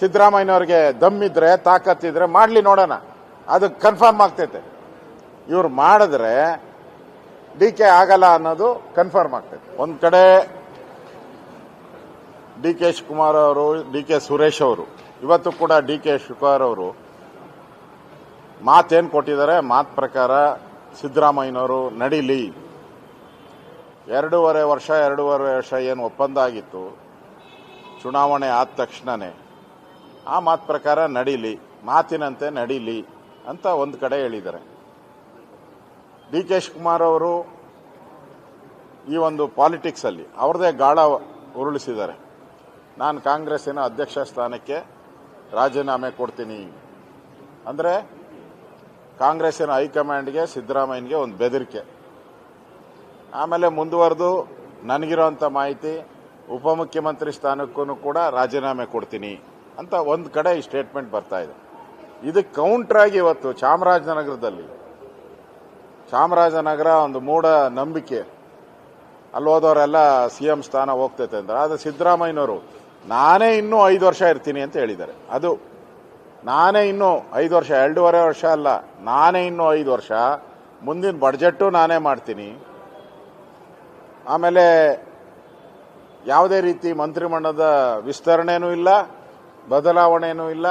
ಸಿದ್ದರಾಮಯ್ಯನವ್ರಿಗೆ ದಮ್ಮಿದ್ರೆ, ತಾಕತ್ತಿದ್ರೆ ಮಾಡಲಿ ನೋಡೋಣ. ಅದು ಕನ್ಫರ್ಮ್ ಆಗ್ತೈತೆ. ಇವ್ರು ಮಾಡಿದ್ರೆ ಡಿ ಕೆ ಆಗಲ್ಲ ಅನ್ನೋದು ಕನ್ಫರ್ಮ್ ಆಗ್ತೈತೆ. ಒಂದು ಕಡೆ ಡಿ ಕೆ ಶಿವಕುಮಾರ್ ಅವರು, ಡಿ ಕೆ ಸುರೇಶ್ ಅವರು, ಇವತ್ತು ಕೂಡ ಡಿ ಕೆ ಶಿವಕುಮಾರ್ ಅವರು ಮಾತೇನು ಕೊಟ್ಟಿದ್ದಾರೆ? ಮಾತು ಪ್ರಕಾರ ಸಿದ್ದರಾಮಯ್ಯನವರು ನಡೀಲಿ. ಎರಡೂವರೆ ವರ್ಷ ಎರಡೂವರೆ ವರ್ಷ ಏನು ಒಪ್ಪಂದ ಆಗಿತ್ತು, ಚುನಾವಣೆ ಆದ ತಕ್ಷಣನೇ. ಆ ಮಾತು ಪ್ರಕಾರ ನಡೀಲಿ, ಮಾತಿನಂತೆ ನಡೀಲಿ ಅಂತ ಒಂದು ಕಡೆ ಹೇಳಿದ್ದಾರೆ. ಡಿ ಕೆ ಶಿವಕುಮಾರ್ ಅವರು ಈ ಒಂದು ಪಾಲಿಟಿಕ್ಸ್ ಅಲ್ಲಿ ಅವರದೇ ಗಾಳ ಉರುಳಿಸಿದ್ದಾರೆ. ನಾನು ಕಾಂಗ್ರೆಸ್ಸಿನ ಅಧ್ಯಕ್ಷ ಸ್ಥಾನಕ್ಕೆ ರಾಜೀನಾಮೆ ಕೊಡ್ತೀನಿ. ಅಂದರೆ ಕಾಂಗ್ರೆಸ್ಸಿನ ಹೈಕಮಾಂಡ್ಗೆ ಸಿದ್ದರಾಮಯ್ಯನಿಗೆ ಒಂದು ಬೆದರಿಕೆ. ಆಮೇಲೆ ಮುಂದುವರೆದು ನನಗಿರೋಂಥ ಮಾಹಿತಿ ಉಪಮುಖ್ಯಮಂತ್ರಿ ಸ್ಥಾನಕ್ಕೂ ಕೂಡ ರಾಜೀನಾಮೆ ಕೊಡ್ತೀನಿ. ಅಂತ ಒಂದು ಕಡೆ ಈ ಸ್ಟೇಟ್ಮೆಂಟ್ ಬರ್ತಾ ಇದೆ. ಇದಕ್ಕೆ ಕೌಂಟರ್ ಆಗಿ ಇವತ್ತು ಚಾಮರಾಜನಗರದಲ್ಲಿ. ಚಾಮರಾಜನಗರ ಒಂದು ಮೂಢ ನಂಬಿಕೆ. ಅಲ್ಲಿ ಹೋದವರೆಲ್ಲ ಸಿ ಎಂ ಸ್ಥಾನ ಹೋಗ್ತೈತೆ ಅಂದ್ರೆ ಆದರೆ ಸಿದ್ದರಾಮಯ್ಯನವರು, ನಾನೇ ಇನ್ನೂ ಐದು ವರ್ಷ ಇರ್ತೀನಿ ಅಂತ ಹೇಳಿದ್ದಾರೆ. ಅದು ನಾನೇ ಇನ್ನೂ ಐದು ವರ್ಷ, ಎರಡೂವರೆ ವರ್ಷ ಅಲ್ಲ, ನಾನೇ ಇನ್ನೂ ಐದು ವರ್ಷ, ಮುಂದಿನ ಬಡ್ಜೆಟ್ಟು ನಾನೇ ಮಾಡ್ತೀನಿ. ಆಮೇಲೆ ಯಾವುದೇ ರೀತಿ ಮಂತ್ರಿಮಂಡಲದ ವಿಸ್ತರಣೆನೂ ಇಲ್ಲ ಬದಲಾವಣೆನೂ ಇಲ್ಲ,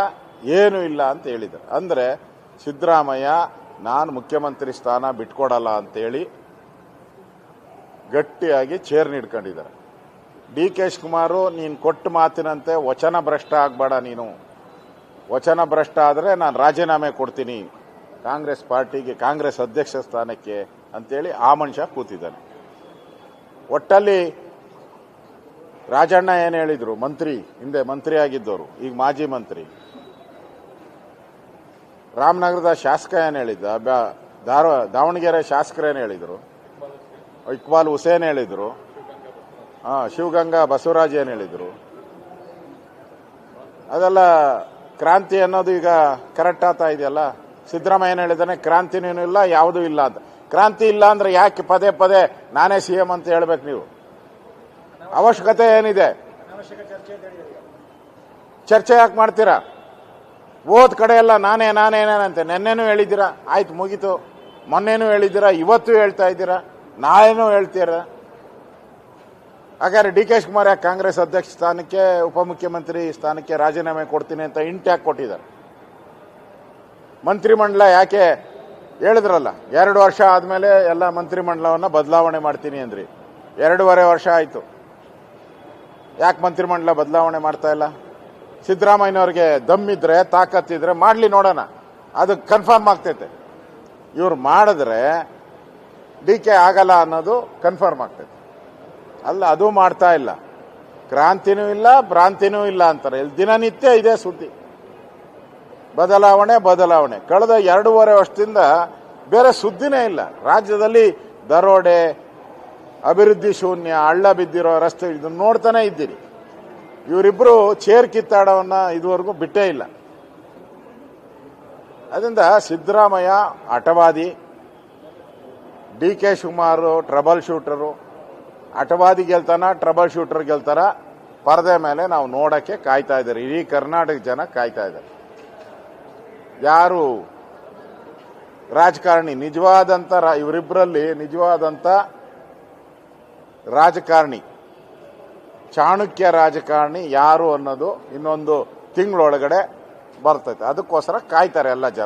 ಏನೂ ಇಲ್ಲ ಅಂತ ಹೇಳಿದ್ದಾರೆ. ಅಂದರೆ ಸಿದ್ದರಾಮಯ್ಯ, ನಾನು ಮುಖ್ಯಮಂತ್ರಿ ಸ್ಥಾನ ಬಿಟ್ಕೊಡಲ್ಲ ಅಂತೇಳಿ ಗಟ್ಟಿಯಾಗಿ ಚೇರ್ ನೀಡ್ಕೊಂಡಿದ್ದಾರೆ ಡಿ ಕೆ ಶಿವಕುಮಾರು ನೀನು ಕೊಟ್ಟ ಮಾತಿನಂತೆ ವಚನ ಭ್ರಷ್ಟ ಆಗಬೇಡ ನೀನು. ವಚನ ಭ್ರಷ್ಟ ಆದರೆ ನಾನು ರಾಜೀನಾಮೆ ಕೊಡ್ತೀನಿ. ಕಾಂಗ್ರೆಸ್ ಪಾರ್ಟಿಗೆ ಕಾಂಗ್ರೆಸ್ ಅಧ್ಯಕ್ಷ ಸ್ಥಾನಕ್ಕೆ ಅಂತೇಳಿ ಆ ಮನುಷ್ಯ ಕೂತಿದ್ದಾನೆ. ಒಟ್ಟಲ್ಲಿ ರಾಜಣ್ಣ ಏನು ಹೇಳಿದ್ರು? ಮಂತ್ರಿ, ಹಿಂದೆ ಮಂತ್ರಿ ಆಗಿದ್ದವರು, ಈಗ ಮಾಜಿ ಮಂತ್ರಿ. ರಾಮನಗರದ ಶಾಸಕ ಏನು ಹೇಳಿದ್ದ? ದಾವಣಗೆರೆ ಶಾಸಕರು ಏನು ಹೇಳಿದ್ರು? ಇಕ್ಬಾಲ್ ಹುಸೇನ್ ಹೇಳಿದರು. ಹಾ, ಶಿವಗಂಗಾ ಬಸವರಾಜ್ ಏನು ಹೇಳಿದ್ರು? ಅದೆಲ್ಲ ಕ್ರಾಂತಿ ಅನ್ನೋದು ಈಗ ಕರೆಕ್ಟ್ ಆಗ್ತಾ ಇದೆಯಲ್ಲ? ಸಿದ್ದರಾಮಯ್ಯ ಏನು ಹೇಳಿದಾನೆ ಕ್ರಾಂತಿನೂ ಇಲ್ಲ, ಯಾವುದೂ ಇಲ್ಲ ಅಂತ. ಕ್ರಾಂತಿ ಇಲ್ಲ ಅಂದ್ರೆ ಯಾಕೆ ಪದೇ ಪದೇ ನಾನೇ ಸಿ ಎಂ ಅಂತ ಹೇಳ್ಬೇಕು ನೀವು? ಅವಶ್ಯಕತೆ ಏನಿದೆ? ಚರ್ಚೆ ಯಾಕೆ ಮಾಡ್ತೀರಾ? ಓದ್ ಕಡೆ ಎಲ್ಲ ನಾನೇ ನಾನೇ ನಾನಂತೆ ನೆನ್ನೆನೂ ಹೇಳಿದ್ದೀರಾ, ಆಯ್ತು ಮುಗೀತು. ಮೊನ್ನೆನೂ ಹೇಳಿದ್ದೀರಾ, ಇವತ್ತು ಹೇಳ್ತಾ ಇದ್ದೀರಾ, ನಾಳೆನೂ ಹೇಳ್ತೀರಾ? ಹಾಗಾದ್ರೆ ಡಿ ಕೆ ಶಿವಕುಮಾರ್ ಯಾಕೆ ಕಾಂಗ್ರೆಸ್ ಅಧ್ಯಕ್ಷ ಸ್ಥಾನಕ್ಕೆ, ಉಪಮುಖ್ಯಮಂತ್ರಿ ಸ್ಥಾನಕ್ಕೆ ರಾಜೀನಾಮೆ ಕೊಡ್ತೀನಿ ಅಂತ ಇಂಟ್ ಯಾಕೆ ಕೊಟ್ಟಿದ್ದಾರೆ? ಮಂತ್ರಿಮಂಡಲ ಯಾಕೆ ಹೇಳಿದ್ರಲ್ಲ, ಎರಡು ವರ್ಷ ಆದಮೇಲೆ ಎಲ್ಲ ಮಂತ್ರಿಮಂಡಲವನ್ನು ಬದಲಾವಣೆ ಮಾಡ್ತೀನಿ ಅಂದ್ರಿ. ಎರಡೂವರೆ ವರ್ಷ ಆಯಿತು. ಯಾಕೆ ಮಂತ್ರಿಮಂಡಲ ಬದಲಾವಣೆ ಮಾಡ್ತಾ ಇಲ್ಲ? ಸಿದ್ದರಾಮಯ್ಯನವ್ರಿಗೆ ದಮ್ಮಿದ್ರೆ ತಾಕತ್ತಿದ್ರೆ ಮಾಡಲಿ ನೋಡೋಣ. ಅದು ಕನ್ಫರ್ಮ್ ಆಗ್ತೈತೆ. ಇವ್ರು ಮಾಡಿದ್ರೆ ಡಿ ಕೆ ಆಗಲ್ಲ ಅನ್ನೋದು ಕನ್ಫರ್ಮ್ ಆಗ್ತೈತೆ. ಅಲ್ಲ, ಅದು ಮಾಡ್ತಾ ಇಲ್ಲ. ಕ್ರಾಂತಿನೂ ಇಲ್ಲ, ಭ್ರಾಂತಿನೂ ಇಲ್ಲ ಅಂತಾರೆ. ಇಲ್ಲಿ ದಿನನಿತ್ಯ ಇದೇ ಸುದ್ದಿ. ಬದಲಾವಣೆ ಬದಲಾವಣೆ. ಕಳೆದ ಎರಡೂವರೆ ವರ್ಷದಿಂದ ಬೇರೆ ಸುದ್ದಿನೇ ಇಲ್ಲ. ರಾಜ್ಯದಲ್ಲಿ ದರೋಡೆ ಅಭಿವೃದ್ಧಿ ಶೂನ್ಯ, ಹಳ್ಳ ಬಿದ್ದಿರೋ ರಸ್ತೆ ಇದನ್ನು ನೋಡ್ತಾನೆ ಇದ್ದೀರಿ. ಇವರಿಬ್ರು ಚೇರ್ ಕಿತ್ತಾಡವನ್ನ ಇದುವರೆಗೂ ಬಿಟ್ಟೇ ಇಲ್ಲ. ಅದರಿಂದ ಸಿದ್ದರಾಮಯ್ಯ ಹಠವಾದಿ D K Shivakumar trouble shooter, ಹಠವಾದಿ ಗೆಲ್ತಾನ, ಟ್ರಬಲ್ ಶೂಟರ್ ಗೆಲ್ತಾರ, ಪರದೆ ಮೇಲೆ ನಾವು ನೋಡಕ್ಕೆ ಕಾಯ್ತಾ ಇದ್ದಾರೆ. ಇಡೀ ಕರ್ನಾಟಕ ಜನ ಕಾಯ್ತಾ ಇದ್ದಾರೆ. ಯಾರು ರಾಜಕಾರಣಿ, ನಿಜವಾದಂತ ಇವರಿಬ್ಬರಲ್ಲಿ ನಿಜವಾದಂತ ರಾಜಕಾರಣಿ ಚಾಣಕ್ಯ ರಾಜಕಾರಣಿ ಯಾರು ಅನ್ನೋದು ಇನ್ನೊಂದು ತಿಂಗಳೊಳಗಡೆ ಬರ್ತೈತೆ. ಅದಕ್ಕೋಸ್ಕರ ಕಾಯ್ತಾರೆ ಎಲ್ಲ ಜನ.